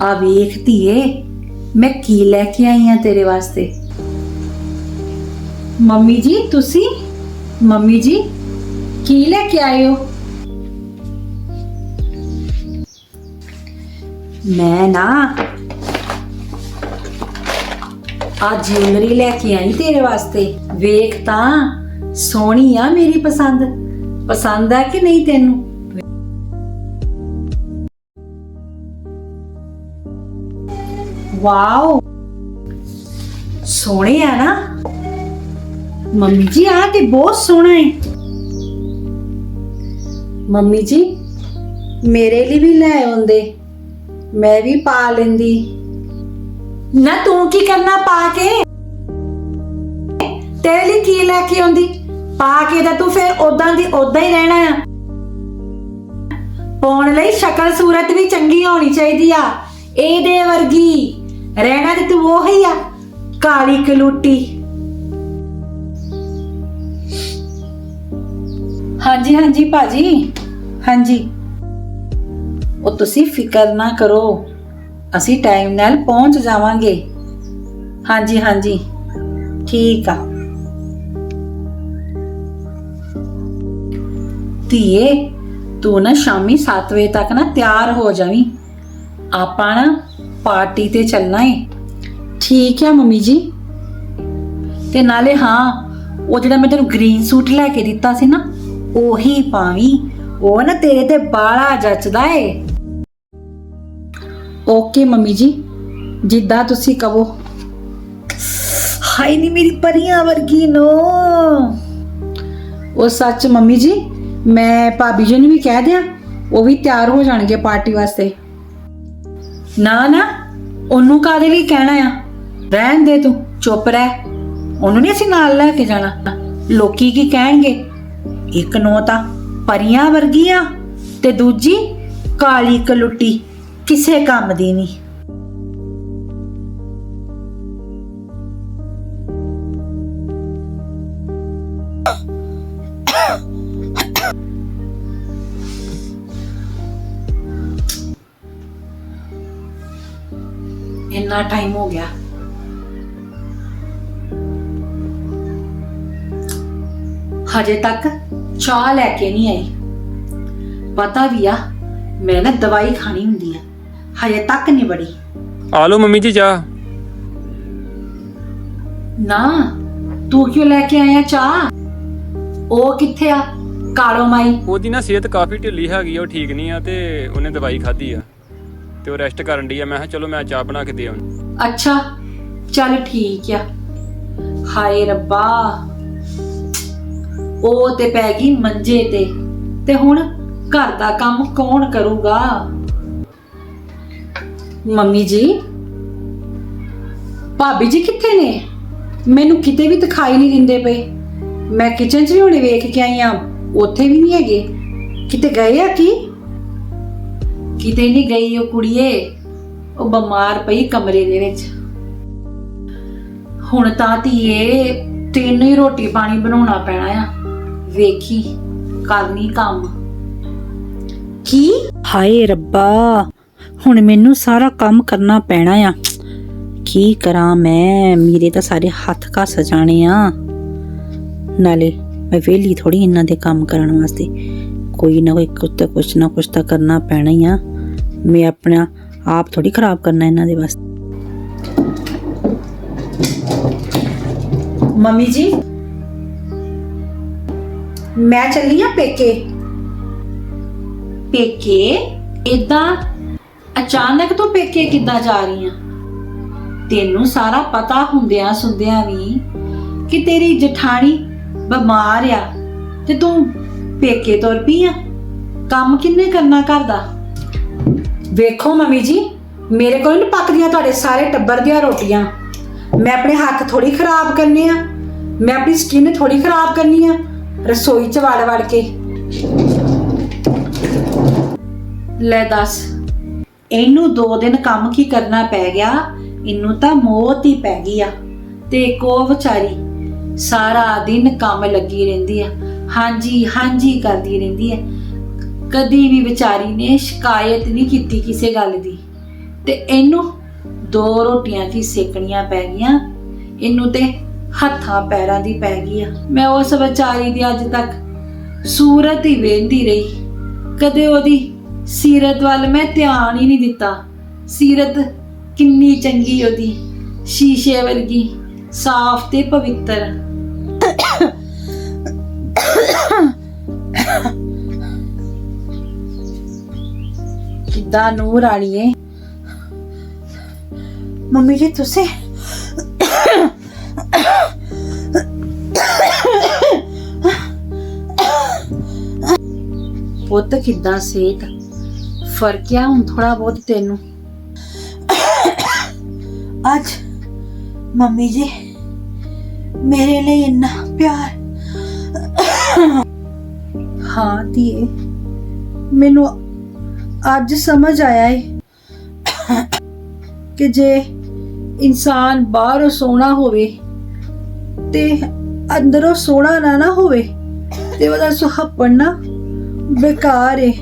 ਆ ਵੇਖ ਧੀਏ, ਮੈਂ ਕੀ ਲੈ ਕੇ ਆਈ ਆ ਤੇਰੇ ਵਾਸਤੇ? ਮੰਮੀ ਜੀ, ਤੁਸੀਂ? ਮੰਮੀ ਜੀ, ਕੀ ਲੈ ਕੇ ਆਏ ਹੋ? ਮੈਂ ਨਾ ਆ ਜਿਊਲਰੀ ਲੈ ਕੇ ਆਈ ਤੇਰੇ ਵਾਸਤੇ। ਵੇਖ ਤਾਂ, ਸੋਹਣੀ ਆ ਮੇਰੀ ਪਸੰਦ। ਪਸੰਦ ਆ ਕਿ ਨਹੀਂ ਤੈਨੂੰ? ਵਾਓ। ਸੋਹਣੇ ਆ ਨਾ। ਮੰਮੀ ਜੀ ਆ ਤੇ ਬਹੁਤ ਸੋਹਣਾ ਹੈ ਮੰਮੀ ਜੀ, ਮੇਰੇ ਲਈ ਵੀ ਲੈ ਆਉਂਦੇ। ਮੈਂ ਵੀ ਪਾ ਲੈਂਦੀ। ਨਾ ਤੂੰ ਕੀ ਕਰਨਾ ਪਾ ਕੇ? ਤੇਰੇ ਲਈ ਕੀ ਲੈ ਕੇ ਆਉਂਦੀ? ਪਾ ਕੇ ਤਾਂ ਤੂੰ ਫਿਰ ਉਦਾਂ ਦੀ ਉਦਾਂ ਹੀ ਰਹਿਣਾ ਆ। ਪਾਉਣ ਲਈ ਸ਼ਕਲ ਸੂਰਤ ਵੀ ਚੰਗੀ ਹੋਣੀ ਚਾਹੀਦੀ ਆ। ਇਹਦੇ ਵਰਗੀ। ਰਹਿਣਾ ਤੇ ਤੂੰ ਉਹ ਹੀ ਆ ਕਾਲੀ ਕਲੂਟੀ। ਹਾਂਜੀ ਹਾਂਜੀ ਭਾਜੀ। ਹਾਂਜੀ। ਉਹ ਤੁਸੀਂ ਫਿਕਰ ਨਾ ਕਰੋ ਅਸੀਂ ਟਾਈਮ ਨਾਲ ਪਹੁੰਚ ਜਾਵਾਂਗੇ। ਹਾਂਜੀ ਹਾਂਜੀ। ਠੀਕ ਆ। ਧੀਏ ਤੂੰ ਨਾ ਸ਼ਾਮੀ 7 ਵਜੇ ਤੱਕ ਨਾ ਤਿਆਰ ਹੋ ਜਾਵੀਂ। ਆਪਾਂ ਨਾ ਪਾਰਟੀ ਤੇ ਚੱਲਣਾ ਏ। ਠੀਕ ਆ ਮੰਮੀ ਜੀ। ਤੇ ਨਾਲੇ ਹਾਂ, ਉਹ ਜਿਹੜਾ ਮੈਂ ਤੈਨੂੰ ਗ੍ਰੀਨ ਸੂਟ ਲੈ ਕੇ ਦਿੱਤਾ ਸੀ ਨਾ, ਉਹੀ ਪਾਵੀਂ। ਉਹ ਨਾ ਤੇਰੇ ਤੇ ਬਾਲਾ ਜੱਚਦਾ ਏ। ਓਕੇ ਮੰਮੀ ਜੀ, ਜਿੱਦਾਂ ਤੁਸੀਂ ਕਹੋ। ਹਾਈ ਨੀ ਮੇਰੀ ਪਰੀਆਂ ਵਰਗੀ ਨੋ। ਉਹ ਸੱਚ ਮੰਮੀ ਜੀ, ਮੈਂ ਭਾਬੀ ਜੀ ਨੂੰ ਵੀ ਕਹਿ ਦਿਆਂ, ਉਹ ਵੀ ਤਿਆਰ ਹੋ ਜਾਣਗੇ ਪਾਰਟੀ ਵਾਸਤੇ। ਨਾ ਨਾ, ਉਹਨੂੰ ਕਾਦੇ ਲਈ ਕਹਿਣਾ ਆ? ਰਹਿਣ ਦੇ ਤੂੰ, ਚੁੱਪ ਰਹਿ। ਉਹਨੂੰ ਨਹੀਂ ਅਸੀਂ ਨਾਲ ਲੈ ਕੇ ਜਾਣਾ। ਲੋਕੀ ਕੀ ਕਹਿਣਗੇ? ਇੱਕ ਨੋ ਤਾਂ ਪਰੀਆਂ ਵਰਗੀ ਆ ਤੇ ਦੂਜੀ ਕਾਲੀ ਕਲੁੱਟੀ, ਕਿਸੇ ਕੰਮ ਦੀ ਨਹੀਂ ਇੰਨਾ ਟਾਈਮ ਹੋ ਗਿਆ। ਹਜੇ ਤੱਕ ਚਾਹ ਲੈ ਕੇ ਨਹੀਂ ਆਈ। ਪਤਾ ਵੀ ਆ ਮੈਂ ਨਾ ਦਵਾਈ ਖਾਣੀ ਹੁੰਦੀ ਆ। ਹਜੇ ਤੱਕ ਨਹੀਂ ਬੜੀ। ਆ ਲਓ ਮੰਮੀ ਜੀ ਚਾਹ। ਨਾ ਤੂੰ ਕਿਉਂ ਲੈ ਕੇ ਆਇਆ ਚਾਹ? ਉਹ ਕਿੱਥੇ ਆ? ਕਾਲੋ ਮਾਈ। ਉਹਦੀ ਨਾ ਸਿਹਤ ਕਾਫੀ ਢਿੱਲੀ ਹੈਗੀ ਆ ਉਹ ਠੀਕ ਨਹੀਂ ਆ ਤੇ ਉਹਨੇ ਦਵਾਈ ਖਾਧੀ ਆ। ਤੇ ਉਹ ਰੈਸਟ ਕਰਨ ਦੀ ਆ। ਮੈਂ ਕਿਹਾ, ਚਲੋ, ਮੈਂ ਚਾਹ ਬਣਾ ਕੇ ਦੇ ਆਉਂ। ਅੱਛਾ, ਚੱਲ ਠੀਕ ਆ। ਹਾਏ ਰੱਬਾ। ਉਹ ਤੇ ਪੈ ਗਈ ਮੰਜੇ ਤੇ। ਤੇ ਹੁਣ ਘਰ ਦਾ ਕੰਮ ਕੌਣ ਕਰੂਗਾ? ਮੰਮੀ ਜੀ। ਭਾਬੀ ਜੀ ਕਿੱਥੇ ਨੇ? ਮੈਨੂੰ ਕਿਤੇ ਵੀ ਦਿਖਾਈ ਨਹੀਂ ਦਿੰਦੇ ਪਏ। ਮੈਂ ਕਿਚਨ 'ਚ ਵੀ ਹੁਣੇ ਵੇਖ ਕੇ ਆਈ ਆ। ਉੱਥੇ ਵੀ ਨਹੀਂ ਹੈਗੇ। ਕਿਤੇ ਗਏ ਆ ਕੀ? ਕਿਤੇ ਨਹੀਂ ਗਈ ਉਹ ਕੁੜੀਏ। ਉਹ ਬਿਮਾਰ ਪਈ ਕਮਰੇ ਦੇ ਵਿੱਚ। ਹੁਣ ਤਾਂ ਧੀਏ, ਤੈਨੂੰ ਹੀ ਰੋਟੀ ਪਾਣੀ ਬਣਾਉਣਾ ਪੈਣਾ ਆ। ਵੇਖੀ ਕਰਨੀ ਕੰਮ। ਕੀ? ਹਾਏ ਰੱਬਾ, ਹੁਣ ਮੈਨੂੰ ਸਾਰਾ ਕੰਮ ਕਰਨਾ ਪੈਣਾ ਆ। ਕੀ ਕਰਾਂ ਮੈਂ? ਮੇਰੇ ਤਾਂ ਸਾਰੇ ਹੱਥ ਘਸ ਜਾਣੇ ਆ। ਨਾਲੇ ਮੈਂ ਵਿਹਲੀ ਥੋੜੀ ਇਹਨਾਂ ਦੇ ਕੰਮ ਕਰਨ ਵਾਸਤੇ। ਕੋਈ ਨਾ ਕੋਈ ਕੁਛ ਤਾਂ ਕੁਛ ਨਾ ਕੁਛ ਤਾਂ ਕਰਨਾ ਪੈਣਾ ਹੀ ਆ। ਮੈਂ ਆਪਣਾ ਆਪ ਥੋੜੀ ਖਰਾਬ ਕਰਨਾ ਇਹਨਾਂ ਦੇ ਵਾਸਤੇ। ਮੰਮੀ ਜੀ, ਮੈਂ ਚੱਲੀ ਆ ਪੇਕੇ। ਪੇਕੇ? ਇਦਾਂ ਅਚਾਨਕ ਤੋਂ ਪੇਕੇ ਕਿੱਦਾਂ ਜਾ ਰਹੀ ਆ? ਤੈਨੂੰ ਸਾਰਾ ਪਤਾ ਹੁੰਦਿਆਂ ਸੁਣਦਿਆਂ ਵੀ ਕਿ ਤੇਰੀ ਜਠਾਣੀ ਬਿਮਾਰ ਆ ਤੇ ਤੂੰ ਪੇਕੇ ਤੁਰ ਪਈ ਆ। ਕੰਮ ਕਿੰਨੇ ਕਰਨਾ ਘਰ ਦਾ? ਵੇਖੋ ਮੰਮੀ ਜੀ, ਮੇਰੇ ਕੋਲ ਨਹੀਂ ਪੱਕਦੀਆਂ ਤੁਹਾਡੇ ਸਾਰੇ ਟੱਬਰ ਦੀਆਂ ਰੋਟੀਆਂ। ਮੈਂ ਆਪਣੇ ਹੱਥ ਥੋੜੀ ਖਰਾਬ ਕਰਨੇ ਆ। ਮੈਂ ਆਪਣੀ ਸਕਿਨ ਥੋੜੀ ਖਰਾਬ ਕਰਨੀ ਆ, ਰਸੋਈ ਚ ਵੜ ਵੜ ਕੇ। ਲੈ ਦੱਸ, ਇਹਨੂੰ ਦੋ ਦਿਨ ਕੰਮ ਕੀ ਕਰਨਾ ਪੈ ਗਿਆ, ਇਹਨੂੰ ਤਾਂ ਮੌਤ ਹੀ ਪੈ ਗਈ ਆ। ਤੇ ਕੋ ਵਿਚਾਰੀ, ਸਾਰਾ ਦਿਨ ਕੰਮ ਲੱਗੀ ਰਹਿੰਦੀ ਆ, ਹਾਂਜੀ ਹਾਂਜੀ ਕਰਦੀ ਰਹਿੰਦੀ ਆ। ਕਦੀ ਵੀ ਵਿਚਾਰੀ ਨੇ ਸ਼ਿਕਾਇਤ ਨਹੀਂ ਕੀਤੀ ਕਿਸੇ ਗੱਲ ਦੀ। ਤੇ ਇਹਨੂੰ ਦੋ ਰੋਟੀਆਂ ਕੀ ਸੇਕਣੀਆਂ ਪੈ ਗਈਆਂ। ਇਹਨੂੰ ਤੇ ਹੱਥਾਂ ਪੈਰਾਂ ਦੀ ਪੈ ਗਈ ਆ। ਮੈਂ ਉਸ ਵਿਚਾਰੀ ਦੀ ਅੱਜ ਤੱਕ ਸੂਰਤ ਹੀ ਵੇਂਦੀ ਰਹੀ। ਕਦੇ ਉਹਦੀ ਸੀਰਤ ਵੱਲ ਮੈਂ ਧਿਆਨ ਹੀ ਨਹੀਂ ਦਿੱਤਾ। ਸੀਰਤ ਕਿੰਨੀ ਚੰਗੀ ਉਹਦੀ, ਸ਼ੀਸ਼ੇ ਵਰਗੀ, ਸਾਫ਼ ਤੇ ਪਵਿੱਤਰ। ਕਿੱਦਾਂ ਨੂਰ ਆਣੀਏ ਮੰਮੀ ਜੀ, ਤੁਸੀਂ? ਪੁੱਤ ਕਿੱਦਾਂ ਸਿਹਤ ਫ਼ਰਕ ਆ ਹੁਣ ਥੋੜਾ ਬਹੁਤ ਤੈਨੂੰ। ਅੱਜ ਮੰਮੀ ਜੀ, ਮੇਰੇ ਲਈ ਇੰਨਾ ਪਿਆਰ। ਹਾਂ ਧੀਏ, ਮੈਨੂੰ ਅੱਜ ਸਮਝ ਆਇਆ ਏ ਕਿ ਜੇ ਇਨਸਾਨ ਬਾਹਰੋਂ ਸੋਹਣਾ ਹੋਵੇ ਤੇ ਅੰਦਰੋਂ ਸੋਹਣਾ ਨਾ ਨਾ ਹੋਵੇ ਤੇ ਉਹਦਾ ਸੁਹੱਪਣ ਨਾ ਬੇਕਾਰ ਏ।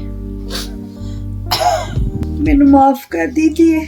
ਮੈਨੂੰ ਮਾਫ ਕਰ ਦੀ ਧੀਏ